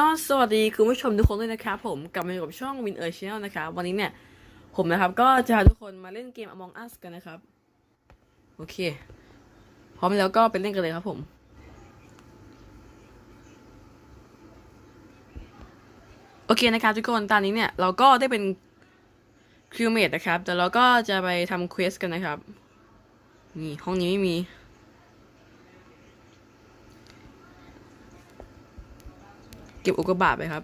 ก็สวัสดีคุณผู้ชมทุกคนด้วยนะครับผมกลับมาอยู่กับช่อง Win Earth Channel นะครับวันนี้เนี่ย ผมนะครับ ก็จะพาทุกคนมาเล่นเกม Among Us กันนะครับ โอเค พร้อมแล้วก็ไปเล่นกันเลยครับผม โอเคนะครับทุกคนตอนนี้เนี่ย เราก็ได้เป็นคิวเมดนะครับ แต่เราก็จะไปทำเควสกันนะครับ นี่ห้องนี้ไม่มี ก็บอุกกาบาตไปครับ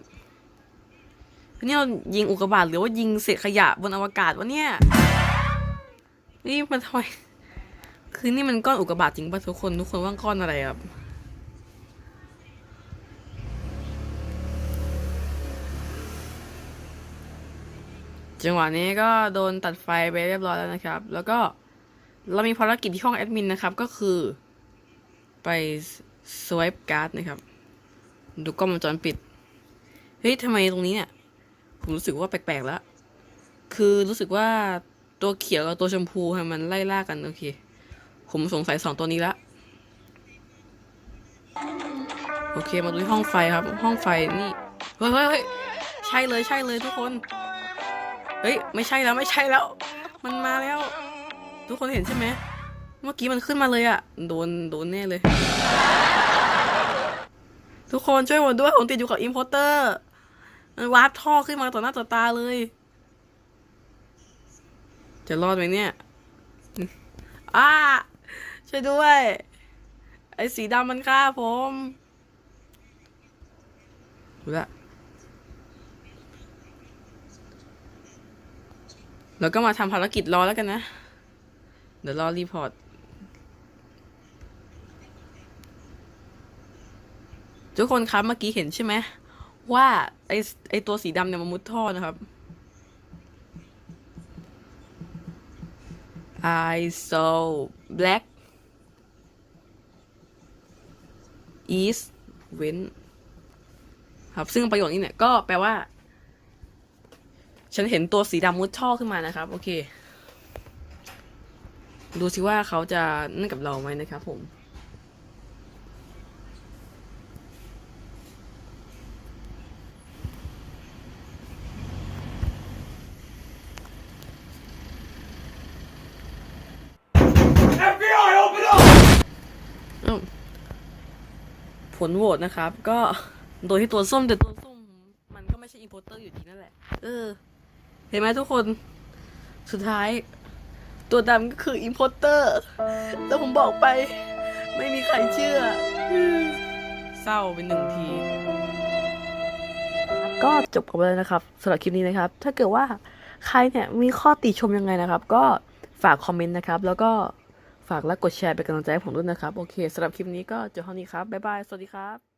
นี่เรายิงอุกกาบาตหรือว่ายิงเศษขยะบนอวกาศวะเนี่ย นี่มันทำไมคือนี่มันก้อนอุกกาบาตจริงป่ะทุกคน ทุกคนว่าก้อนอะไรครับ จังหวะนี้ก็โดนตัดไฟไปเรียบร้อยแล้วนะครับ แล้วก็เรามีภารกิจที่ห้องแอดมินนะครับ ก็คือไปสว i p การ์ดนะครับ ดูกล้องวงจรปิด เฮ้ยทำไมตรงนี้เนี่ย ผมรู้สึกว่าแปลกๆแล้ว คือรู้สึกว่าตัวเขียวกับตัวชมพูมันไล่ล่ากันโอเค ผมสงสัยสองตัวนี้ละ โอเค มาดูห้องไฟครับ ห้องไฟนี่ เฮ้ยเฮ้ยเฮ้ยใช่เลยใช่เลยทุกคน เฮ้ย ไม่ใช่แล้วไม่ใช่แล้ว มันมาแล้ว ทุกคนเห็นใช่ไหม เมื่อกี้มันขึ้นมาเลยอะโดน โดนแน่เลย ทุกคนช่วยผมด้วยผมติดอยู่กับอิมพอร์เตอร์มันวาร์ปท่อขึ้นมาต่อหน้าต่อตาเลย จะรอดไหมเนี่ยอ้าช่วยด้วย ไอ้สีดำมันฆ่าผมดูละแล้วก็มาทำภารกิจรอแล้วกันนะ เดี๋ยวรอรีพอร์ต ทุกคนครับเมื่อกี้เห็นใช่ไหมว่าไอไอตัวสีดำเนี่ยมันมุดท่อนะครับ I saw black is when ครับ ซึ่งประโยคนี้เนี่ยก็แปลว่า ฉันเห็นตัวสีดำมุดท่อขึ้นมานะครับ โอเค ดูสิว่าเขาจะนั่นกับเราไหมนะครับผม อ้าวผลโหวตนะครับ ก็โดยที่ตัวส้มแต่ตัวส้ม มันก็ไม่ใช่อินโพเตอร์อยู่ดีนั่นแหละ เออ เห็นไหมทุกคน สุดท้าย ตัวดำก็คืออินโพเตอร์ แล้วผมบอกไป ไม่มีใครเชื่อ เศร้าเป็นหนึ่งที ก็จบกันไปแล้วนะครับสำหรับคลิปนี้นะครับ ถ้าเกิดว่าใครเนี่ยมีข้อติชมยังไงนะครับ ก็ฝากคอมเมนต์นะครับ แล้วก็ ฝากและกดแชร์เป็นกำลังใจให้ผมด้วยนะครับ โอเคสำหรับคลิปนี้ก็จบเท่านี้ครับ บ๊ายบาย สวัสดีครับ